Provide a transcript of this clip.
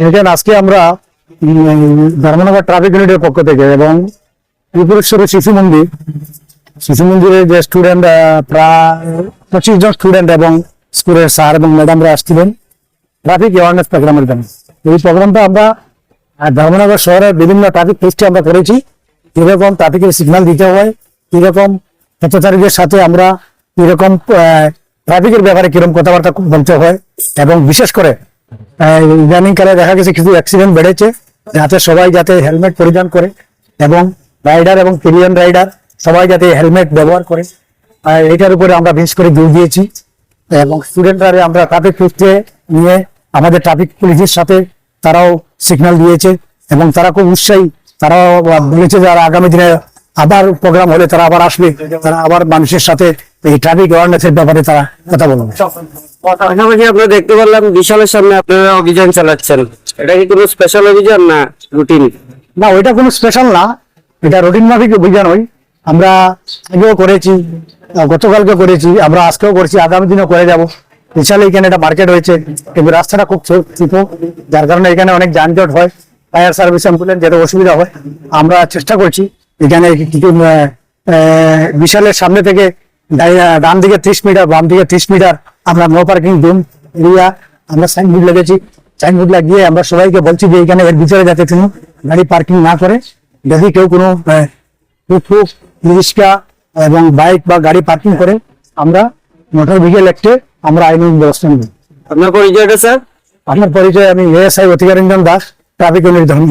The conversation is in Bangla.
দেখেন আজকে আমরা ধর্মনগর ট্রাফিক ইউনিটের পক্ষ থেকে এবং ত্রিপুরেশ্বরের শিশু মন্দির, শিশু মন্দিরের যে স্টুডেন্ট প্রায় পঁচিশ জন স্টুডেন্ট এবং স্কুলের স্যার এবং ম্যাডামরা আসছিলেন ট্রাফিক অ্যাওয়ারনেস প্রোগ্রামের জন্য। এই প্রোগ্রামটা আমরা ধর্মনগর শহরের বিভিন্ন ট্রাফিক পোস্টে আমরা করেছি। কীরকম ট্রাফিকের সিগন্যাল দিতে হয়, কীরকম পথচারীদের সাথে আমরা কীরকম ট্রাফিকের ব্যাপারে কীরকম কথাবার্তা বলতে হয় এবং বিশেষ করে ইদানিং কালে দেখা গেছে কিছু অ্যাক্সিডেন্ট বেড়েছে। যাতে সবাই যাতে হেলমেট পরিধান করে এবং রাইডার এবং পিলিয়ন রাইডার সবাই যাতে হেলমেট ব্যবহার করে। আর এটার উপরে আমরা বিশেষ করে জোর দিয়েছি এবং স্টুডেন্টরা আমরা ট্রাফিক পোস্টে নিয়ে আমাদের ট্রাফিক পুলিশের সাথে তারাও সিগন্যাল দিয়েছে এবং তারা খুব উৎসাহী। তারাও বলেছে যে আগামী দিনে আবার প্রোগ্রাম হলে তারা আবার আসবে, তারা আবার মানুষের সাথে এই ট্রাফিক অ্যাওয়ারনেসের ব্যাপারে তারা কথা বলবে পাশাপাশি আমরা দেখতে পারলাম বিশালের সামনে আপনারা অভিযান চালাচ্ছেন। এটা কি কোনো স্পেশাল অভিযান না রুটিন না ওইটা কোনো স্পেশাল না। এটা রুটিন মাফিক অভিযান ওই। আমরা আগেও করেছি গতকালকে করেছি আমরা আজকেও করছি আগামী দিনও করে যাব। বিশাল এখানে একটা মার্কেট হয়েছে কিন্তু রাস্তাটা খুব ছোট যার কারণে এখানে অনেক যানজট হয় ফায়ার সার্ভিস অ্যাম্বুলেন্স যেটা অসুবিধা হয়। আমরা চেষ্টা করছি এখানে কিছু বিশালের সামনে থেকে ডান দিকে ত্রিশ মিটার বাম দিকে ত্রিশ মিটার আমরা নো পার্কিং জোন এরিয়া আমরা সাইনবোর্ড লেগেছি সাইনবোর্ড লাগিয়ে আমরা সবাইকে বলছি যে এখানে এর ভিতরে যাতে কোনো গাড়ি পার্কিং না করে যদি কেউ কোনো টুকটুক রিক্সা এবং বাইক বা গাড়ি পার্কিং করে আমরা মোটর ভেহিকেল অ্যাক্টে আমরা আইনি ব্যবস্থা নেব। আপনার পরিচয়টা স্যার? আপনার পরিচয় আমি ASI Adhikaranjan Das traffic unit ধর্ম